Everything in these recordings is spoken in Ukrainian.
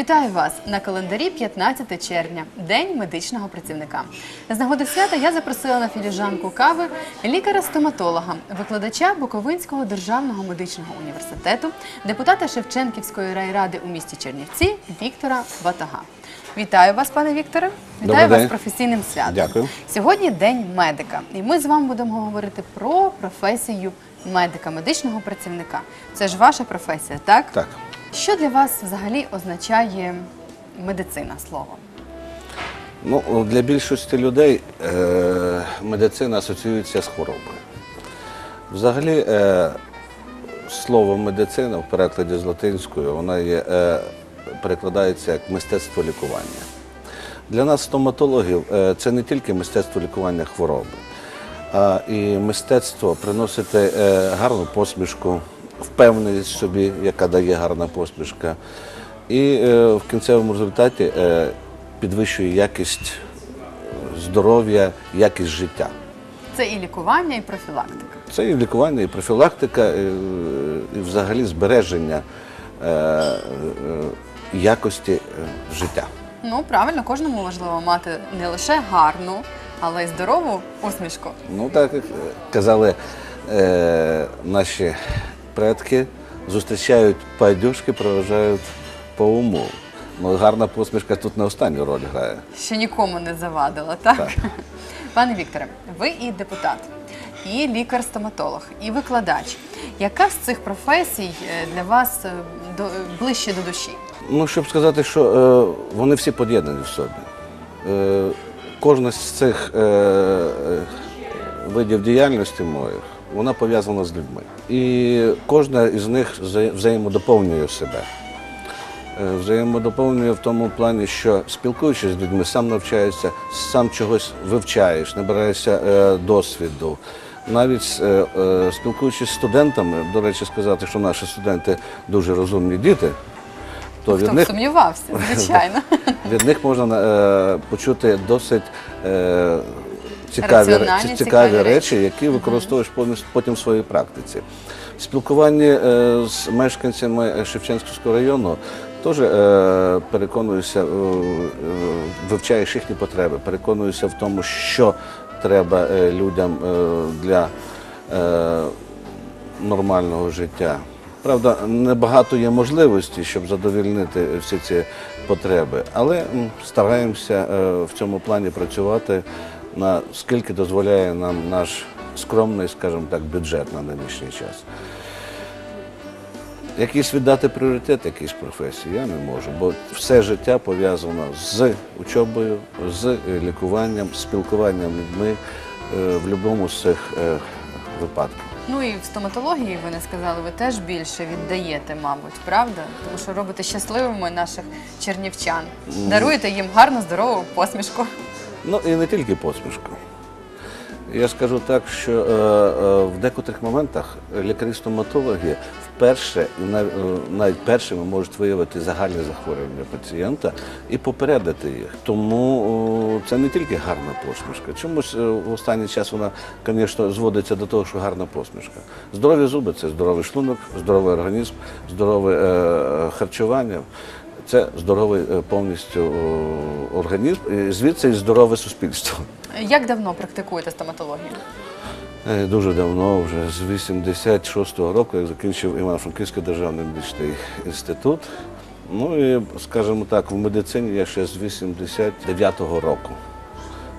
Вітаю вас на календарі 15 червня, День медичного працівника. З нагоди свята я запросила на філіжанку кави лікаря-стоматолога, викладача Буковинського державного медичного університету, депутата Шевченківської райради у місті Чернівці Віктора Ватага. Вітаю вас, пане Вікторе. Вітаю Добрий вас день. з професійним святом. Дякую. Сьогодні день медика, і ми з вами будемо говорити про професію медика, медичного працівника. Це ж ваша професія, так? Так. Що для вас взагалі означає медицина слово? Ну, для більшості людей е, медицина асоціюється з хворобою. Взагалі, е, слово медицина в перекладі з латинської вона є, е, перекладається як мистецтво лікування. Для нас, стоматологів, е, це не тільки мистецтво лікування хвороби, а і мистецтво приносити е, гарну посмішку, впевненість в собі, яка дає гарна посмішка. І е, в кінцевому результаті е, підвищує якість здоров'я, якість життя. Це і лікування, і профілактика. Це і лікування, і профілактика, і, і взагалі збереження е, е, якості е, життя. Ну правильно, кожному важливо мати не лише гарну, але й здорову усмішку. Ну так як казали е, наші предки, зустрічають падюшки, проважають по уму. Ну, гарна посмішка тут не останню роль грає. Що нікому не завадила, так? Так. Пане Вікторе, ви і депутат, і лікар-стоматолог, і викладач. Яка з цих професій е, для вас е, до, ближче до душі? Ну, щоб сказати, що е, вони всі поєднані в собі. Е, кожна з цих е, е, видів діяльності моїх, вона пов'язана з людьми. І кожна із них взаємодоповнює себе. Е, Взаємодоповнює в тому плані, що спілкуючись з людьми, сам навчаєшся, сам чогось вивчаєш, набираєшся е, досвіду. Навіть е, е, спілкуючись з студентами, до речі, сказати, що наші студенти дуже розумні діти, то Хто від них сумнівався, звичайно. від них можна е, почути досить е, цікаві, цікаві цікаві речі. які використовуєш потім в своїй практиці. В спілкуванні е, з мешканцями Шевченківського району теж е, переконуюся, е, вивчаєш їхні потреби, переконуюся в тому, що треба людям для нормального життя. Правда, небагато є можливостей, щоб задовільнити всі ці потреби, але стараємося в цьому плані працювати наскільки дозволяє нам наш скромний, скажімо так, бюджет на нинішній час. Якийсь віддати пріоритет якійсь професії я не можу, бо все життя пов'язано з учобою, з лікуванням, спілкуванням людьми е, в будь-якому з цих е, випадків. Ну і в стоматології ви не сказали, ви теж більше віддаєте, мабуть, правда? Тому що робите щасливими наших чернівчан. Даруєте їм гарну, здорову посмішку. Ну і не тільки посмішку. Я скажу так, що е, е, в декотрих моментах лікарі-стоматологи вперше і нав- е, навіть першими можуть виявити загальні захворювання пацієнта і попередити їх. Тому це не тільки гарна посмішка. Чомусь е, в останній час вона, звісно, зводиться до того, що гарна посмішка. Здорові зуби це здоровий шлунок, здоровий організм, здорове е, харчування. Це здоровий е, повністю організм, і звідси і здорове суспільство. Як давно практикуєте стоматологію? Е, Дуже давно, вже з 86-го року, як закінчив Івано-Франківський державний медичний інститут. Ну і, скажімо так, в медицині я ще з 89-го року,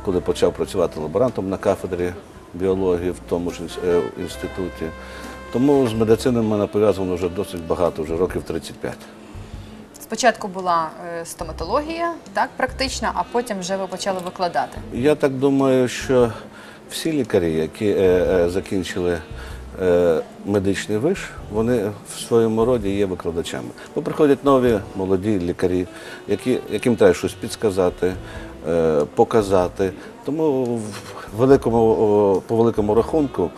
коли почав працювати лаборантом на кафедрі біології в тому ж е, інституті. Тому з медициною мене пов'язано вже досить багато, вже років 35. Спочатку була е, стоматологія, так, практична, а потім вже ви почали викладати. Я так думаю, що всі лікарі, які е, е, закінчили е, медичний виш, вони в своєму роді є викладачами. Бо приходять нові молоді лікарі, які, яким треба щось підсказати, е, показати. Тому в великому, по великому рахунку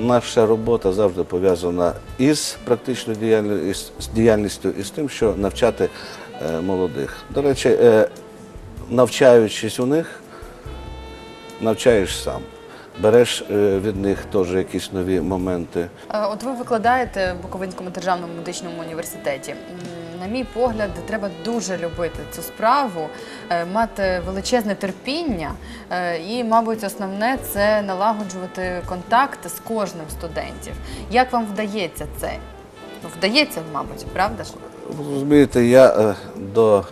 наша робота завжди пов'язана із практичною діяльністю, і з тим, що навчати е, молодих. До речі, е, навчаючись у них, навчаєш сам. Береш е, від них теж якісь нові моменти. От ви викладаєте в Буковинському державному медичному університеті. На мій погляд, треба дуже любити цю справу, е, мати величезне терпіння, е, і, мабуть, основне це налагоджувати контакт з кожним студентів. Як вам вдається це? Вдається, мабуть, правда ж? Розумієте, я е, до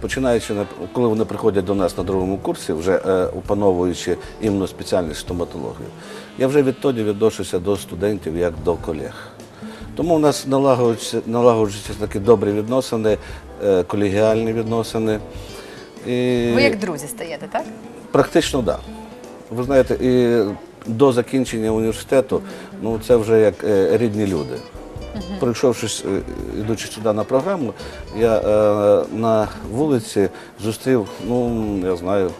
починаючи на коли вони приходять до нас на другому курсі, вже опановуючи іменно спеціальність стоматологію, я вже відтоді відношуся до студентів як до колег. Тому у нас налагоджуються, налагоджуються такі добрі відносини, е, колегіальні відносини. І... Ви як друзі стаєте, так? Практично так. Да. Ви знаєте, і до закінчення університету, ну це вже як е, рідні люди. Прийшовшись, е, ідучи сюди на програму, я е, на вулиці зустрів, ну я знаю,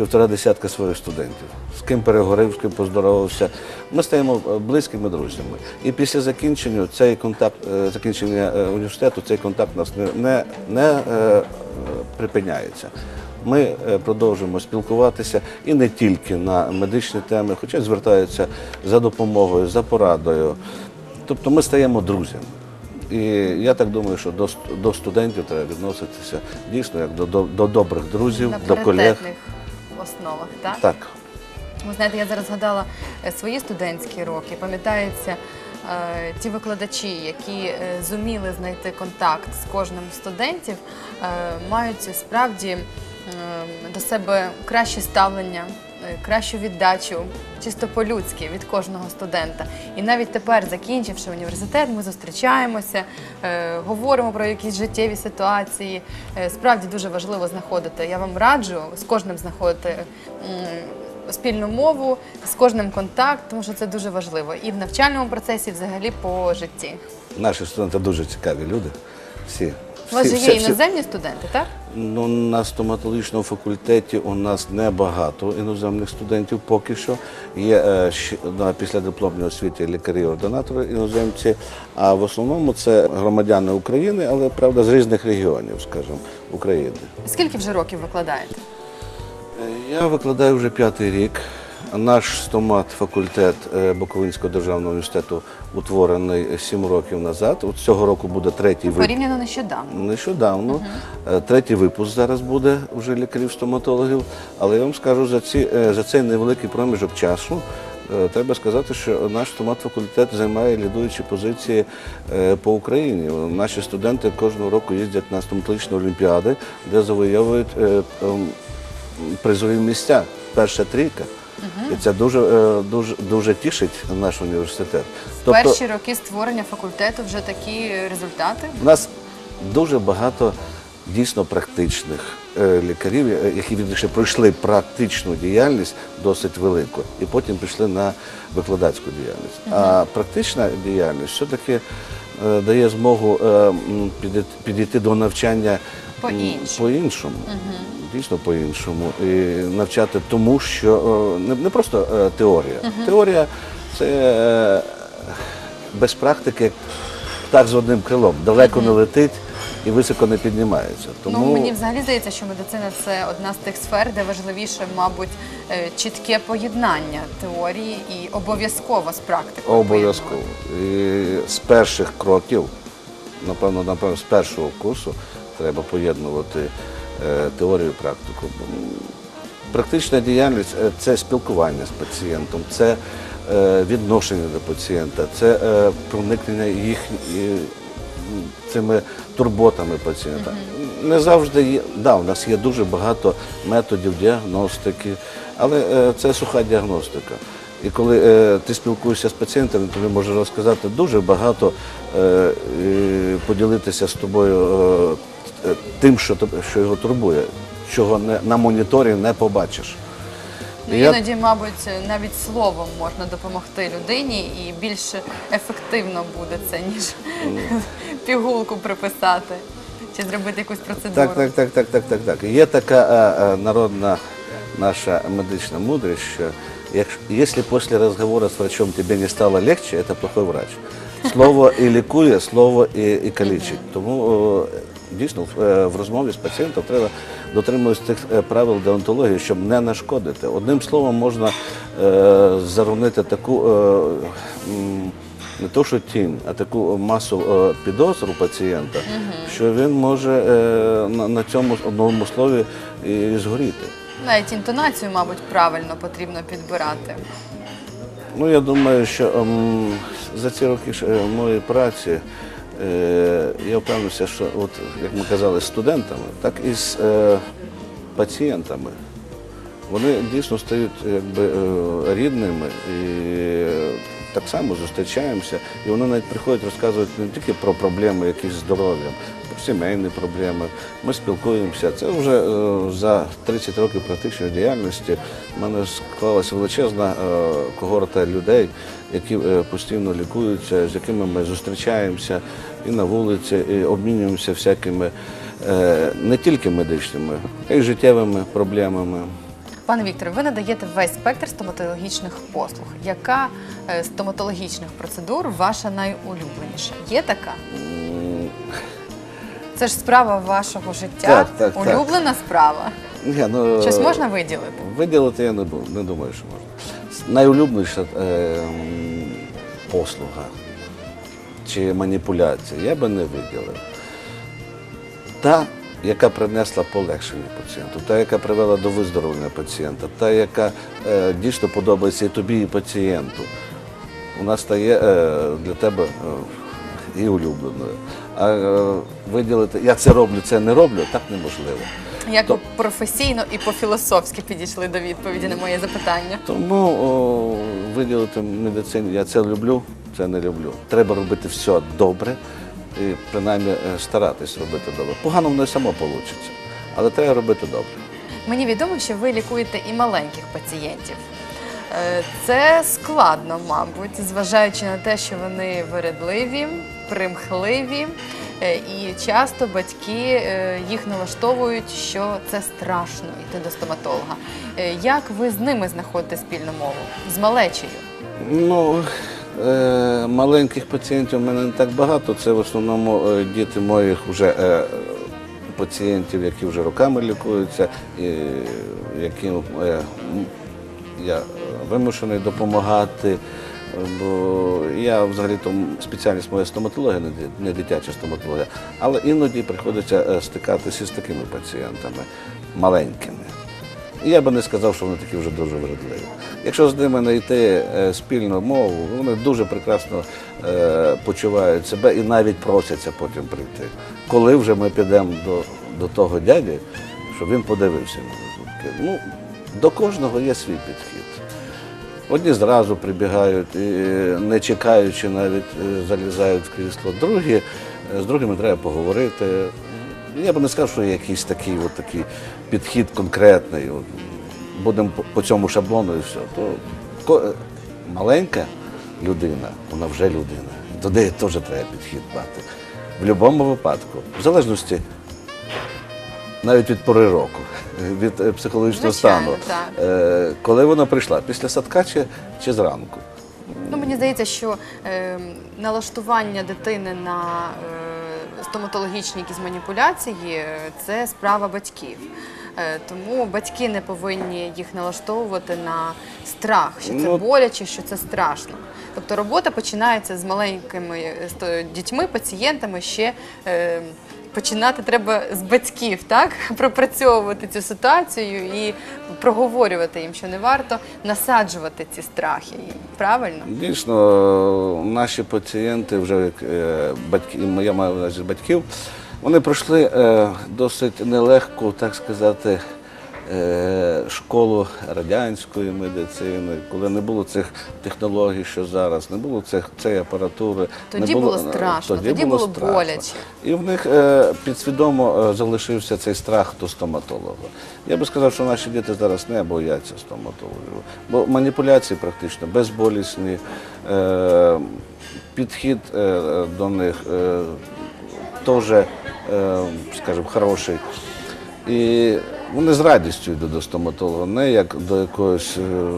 півтора десятка своїх студентів. З ким переговорив, з ким поздоровався. Ми стаємо е, близькими друзями. І після закінчення цей контакт, е, закінчення е, університету, цей контакт нас не, не, не припиняється. Ми продовжуємо спілкуватися і не тільки на медичні теми, хоча звертаються за допомогою, за порадою. Тобто ми стаємо друзями. І я так думаю, що до, до студентів треба відноситися дійсно як до, до, до добрих друзів, до колег. Основах, так? Так. Ви знаєте, я зараз згадала е, свої студентські роки. Пам'ятається е, ті викладачі, які е, зуміли знайти контакт з кожним з студентів, е, мають справді е, до себе краще ставлення, кращу віддачу, чисто по-людськи від кожного студента. І навіть тепер, закінчивши університет, ми зустрічаємося, е, говоримо про якісь життєві ситуації. Е, Справді дуже важливо знаходити. Я вам раджу з кожним знаходити. спільну мову, з кожним контакт, тому що це дуже важливо і в навчальному процесі, і взагалі по житті. Наші студенти дуже цікаві люди. Всі. У вас же є іноземні студенти, так? Ну, на стоматологічному факультеті у нас небагато іноземних студентів поки що. Є е, на післядипломній освіті лікарі-ординатори іноземці, а в основному це громадяни України, але правда з різних регіонів, скажімо, України. Скільки вже років викладаєте? Е, Я викладаю вже п'ятий рік. Наш стомат факультет е, Буковинського державного університету утворений сім років назад. От цього року буде третій випуск. Порівняно нещодавно. Нещодавно. Е, Третій випуск зараз буде вже лікарів-стоматологів. Але я вам скажу, за, ці, е, за цей невеликий проміжок часу треба сказати, що наш стомат-факультет займає лідуючі позиції по Україні. Наші студенти кожного року їздять на стоматологічні олімпіади, де завойовують ем, призові місця. Перша трійка. І це дуже, е, дуже, дуже тішить наш університет. Тобто Перші роки створення факультету вже такі результати. у нас дуже багато дійсно практичних е, лікарів, е, які вірніше пройшли практичну діяльність досить велику, і потім пішли на викладацьку діяльність. А практична діяльність все-таки дає змогу підійти- до навчання По-іншому. по-іншому. Дійсно по-іншому. І навчати тому, що е, не, просто е, теорія. Теорія це е, без практики так з одним крилом. Далеко не летить і високо не піднімається. Тому Ну мені взагалі здається, що медицина це одна з тих сфер, де важливіше, мабуть, чітке поєднання теорії і обов'язково з практикою. обов'язково. І з перших кроків, напевно, напевно, з першого курсу треба поєднувати теорію і практику. Практична діяльність е, це спілкування з пацієнтом, це е, відношення до пацієнта, це е, проникнення їх е, цими турботами пацієнта. Не завжди є. Да, у нас є дуже багато методів діагностики, але е, це суха діагностика. І коли е, ти спілкуєшся з пацієнтом, тобі може розказати дуже багато, е, і поділитися з тобою е, тим, що, що його турбує, чого не, на моніторі не побачиш. Ну, Я- іноді, мабуть, навіть словом можна допомогти людині і більш ефективно буде це, ніж пігулку приписати чи зробити якусь процедуру. Так, так, так, так, так, так, так. Є така е, е, народна наша медична мудрість, що якщо, після розговору з врачом тебе не стало легче, це плохой врач. Слово і лікує, слово і, і калічить. Тому е, дійсно в, е, розмові з пацієнтом треба дотримуватися тих е, правил деонтології, щоб не нашкодити. Одним словом, можна е, заронити таку не то, що тінь, а таку масу підозру пацієнта, що він може на, цьому одному слові і згоріти. Навіть інтонацію, мабуть, правильно потрібно підбирати. Ну, я думаю, що ем, за ці роки моєї праці я впевнився, що, от, як ми казали, з студентами, так і з е, пацієнтами. Вони дійсно стають якби, е, рідними і е, так само зустрічаємося. І вони навіть приходять розказують не тільки про проблеми якісь здоров'ям, про сімейні проблеми. Ми спілкуємося. Це вже е, за 30 років практичної діяльності в мене склалася величезна е, когорта людей, які е, постійно лікуються, з якими ми зустрічаємося і на вулиці, і обмінюємося всякими е, не тільки медичними, а й життєвими проблемами. Пане Вікторе, ви надаєте весь спектр стоматологічних послуг. Яка е, з стоматологічних процедур ваша найулюбленіша? Є така? Це ж справа вашого життя. Так, так, так. Улюблена справа. Ні, ну, Щось можна виділити? Виділити я не, не думаю, що можна. Найулюбленіша е, послуга чи маніпуляція я би не виділив. Та, яка принесла полегшення пацієнту, та, яка привела до виздоровлення пацієнта, та, яка е, дійсно подобається і тобі, і пацієнту, вона стає е, для тебе е, і улюбленою. А е, виділити, я це роблю, це не роблю, так неможливо. Як То- ви професійно і по-філософськи підійшли до відповіді на моє запитання? Тому о, виділити медицині, я це люблю, це не люблю. Треба робити все добре і принаймні е, старатись робити добре. Погано воно і само вийде, але треба робити добре. Мені відомо, що ви лікуєте і маленьких пацієнтів. Е, Це складно, мабуть, зважаючи на те, що вони вередливі, примхливі, е, і часто батьки їх налаштовують, що це страшно йти до стоматолога. Як ви з ними знаходите спільну мову? З малечею? Ну, маленьких пацієнтів у мене не так багато. Це в основному е, діти моїх вже е, пацієнтів, які вже роками лікуються, яким е, я е, вимушений допомагати. Бо я взагалі-то спеціальність моя стоматологія, не дитяча стоматологія, але іноді приходиться е, стикатися з такими пацієнтами маленькими. Я би не сказав, що вони такі вже дуже вродливі. Якщо з ними знайти е, спільну мову, вони дуже прекрасно е, почувають себе і навіть просяться потім прийти. Коли вже ми підемо до, до того дяді, щоб він подивився на зубки. Ну, до кожного є свій підхід. Одні зразу прибігають, і, не чекаючи, навіть е, залізають в крісло. Другі, з другими треба поговорити. Я би не сказав, що є якийсь такий, от такий підхід конкретний. Будемо по, цьому шаблону і все. То маленька людина, вона вже людина. До неї теж треба підхід мати. В будь-якому випадку, в залежності навіть від пори року, від е, психологічного Звичайно, стану. так. Е, коли вона прийшла, після садка чи, чи зранку? Ну, мені здається, що е, налаштування дитини на е, стоматологічні якісь маніпуляції це справа батьків. Е, тому батьки не повинні їх налаштовувати на страх, що це Ну, боляче, що це страшно. Тобто робота починається з маленькими е, дітьми, пацієнтами ще. Е, Починати треба з батьків, так пропрацьовувати цю ситуацію і проговорювати їм, що не варто насаджувати ці страхи. Правильно? Дійсно, наші пацієнти, вже батьки, я маю на увазі батьків, вони пройшли е, досить нелегку, так сказати, е, школу радянської медицини, коли не було цих технологій, що зараз, не було цих цієї апаратури. Тоді не було страшно, тоді було боляче. І в них е, підсвідомо залишився цей страх до стоматолога. Я би сказав, що наші діти зараз не бояться стоматологів, бо маніпуляції практично безболісні, підхід до них теж, скажімо, хороший. І вони з радістю йдуть до стоматолога, не як до якогось е,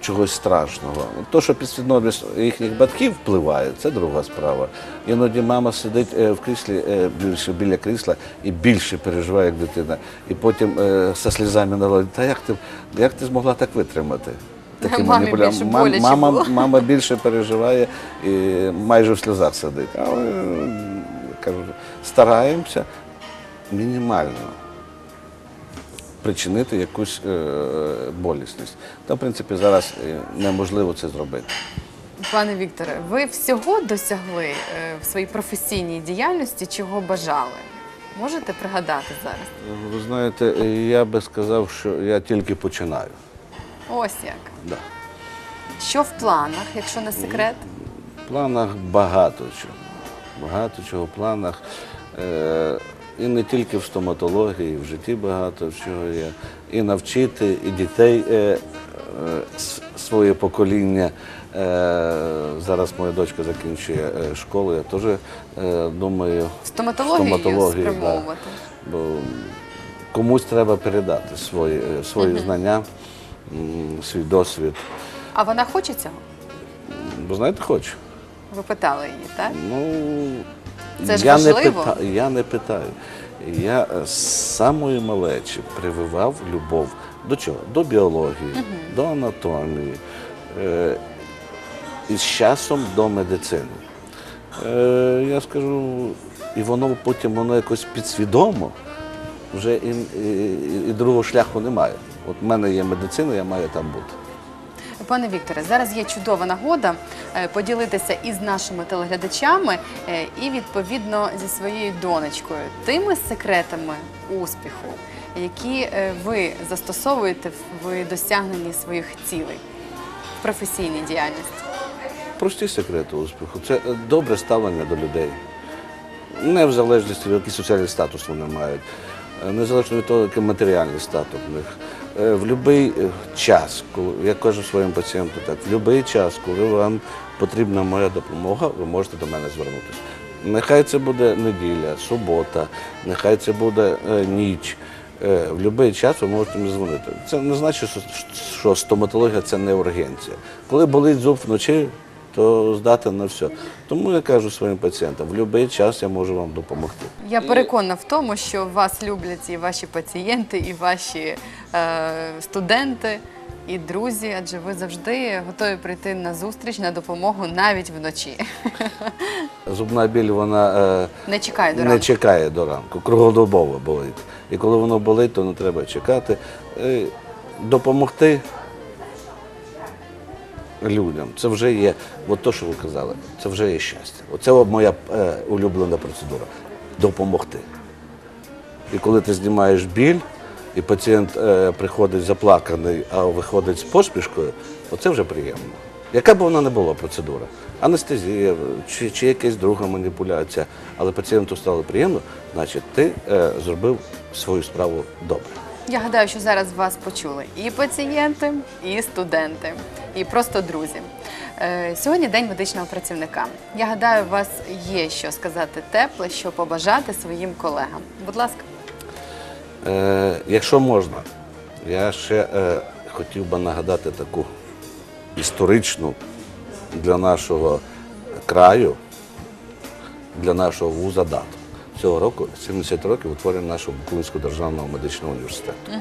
чогось страшного. То, що підсвідомість їхніх батьків впливає, це друга справа. Іноді мама сидить е, в кріслі е, більше біля крісла і більше переживає, як дитина. І потім е, зі слізами на лобі, та як ти, як ти змогла так витримати? такі Мамі маніпуля- більше боляче мама, було. мама більше переживає і майже в сльозах сидить. Але кажу, стараємося мінімально причинити якусь е, болісність. Та, в принципі, зараз е, неможливо це зробити. Пане Вікторе, ви всього досягли е, в своїй професійній діяльності, чого бажали? Можете пригадати зараз? Ви знаєте, я би сказав, що я тільки починаю. Ось як. Да. Що в планах, якщо не секрет? В планах багато чого. Багато чого в планах. Е, і не тільки в стоматології, в житті багато чого є. І навчити і дітей е, е, своє покоління. Зараз моя дочка закінчує школу, я теж думаю. Стоматологію стоматологію, да. спрямовувати. Бо комусь треба передати свої, знання, свій досвід. А вона хоче цього? Бо знаєте, хочу. Ви питали її, так? Ну, Це ж я не, пита, я не питаю. Я е, з самої малечі прививав любов до чого? До біології, до анатомії, е, і з часом до медицини. Е, я скажу, і воно потім воно якось підсвідомо, вже і, і, і другого шляху немає. От в мене є медицина, я маю там бути. Пане Вікторе, зараз є чудова нагода е, поділитися із нашими телеглядачами е, і відповідно зі своєю донечкою тими секретами успіху, які е, ви застосовуєте в досягненні своїх цілей в професійній діяльності. Прості секрети успіху. Це добре ставлення до людей. Не в залежності, який соціальний статус вони мають, незалежно від того, який матеріальний статус в них. Е, В будь-який час, коли я кажу своїм пацієнтам, так, в будь-який час, коли вам потрібна моя допомога, ви можете до мене звернутися. Нехай це буде неділя, субота, нехай це буде е, ніч. Е, В будь-який час ви можете мені дзвонити. Це не значить, що, що стоматологія це не ургенція. Коли болить зуб вночі, то здати на все. Тому я кажу своїм пацієнтам, в будь-який час я можу вам допомогти. Я переконана в тому, що вас люблять і ваші пацієнти, і ваші е, студенти, і друзі, адже ви завжди готові прийти на зустріч на допомогу навіть вночі. Зубна біль вона е, Не чекай до не ранку. чекає до ранку, круглодобово болить. І коли воно болить, то не треба чекати. Е, Допомогти людям це вже є, от то, що ви казали, це вже є щастя. Оце моя е, улюблена процедура допомогти. І коли ти знімаєш біль, і пацієнт е, приходить заплаканий, а виходить з поспішкою, оце вже приємно. Яка б вона не була процедура? Анестезія чи, чи якась друга маніпуляція, але пацієнту стало приємно, значить ти е, зробив свою справу добре. Я гадаю, що зараз вас почули і пацієнти, і студенти, і просто друзі. Е, Сьогодні день медичного працівника. Я гадаю, у вас є що сказати тепле, що побажати своїм колегам. Будь ласка. Е, якщо можна, я ще е, хотів би нагадати таку історичну для нашого краю, для нашого вуза дату. Цього року 70 років утворення нашого Буковинського державного медичного університету.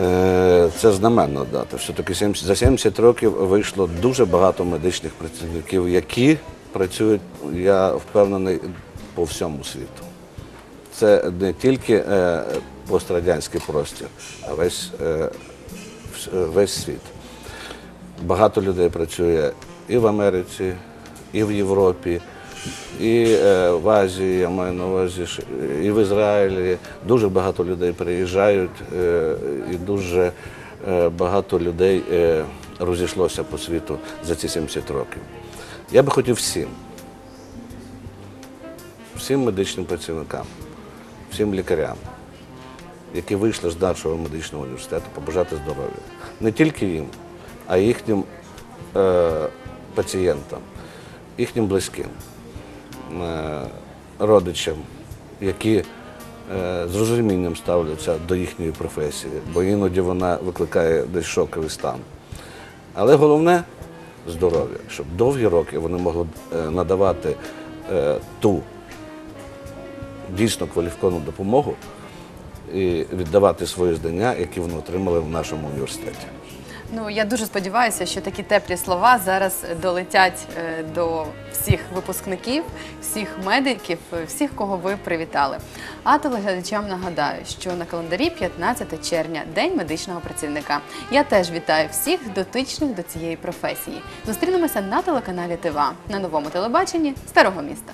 Е, Це знаменна дата. Все-таки за 70 років вийшло дуже багато медичних працівників, які працюють, я впевнений, по всьому світу. Це не тільки е, пострадянський простір, а весь, е, весь світ. Багато людей працює і в Америці, і в Європі, і е, в Азії, я маю на увазі, і в Ізраїлі. Дуже багато людей приїжджають, е, і дуже е, багато людей розійшлося по світу за ці 70 років. Я би хотів всім, всім медичним працівникам, всім лікарям, які вийшли з нашого медичного університету, побажати здоров'я. Не тільки їм, а й їхнім е, пацієнтам, їхнім близьким, родичам, які е, з розумінням ставляться до їхньої професії, бо іноді вона викликає десь шоковий стан. Але головне здоров'я, щоб довгі роки вони могли е, надавати е, ту дійсно кваліфіковану допомогу і віддавати свої знання, які вони отримали в нашому університеті. Ну я дуже сподіваюся, що такі теплі слова зараз долетять е, до всіх випускників, всіх медиків, е, всіх, кого ви привітали. А телеглядачам нагадаю, що на календарі 15 червня, День медичного працівника. Я теж вітаю всіх дотичних до цієї професії. Зустрінемося на телеканалі ТВА на новому телебаченні Старого міста.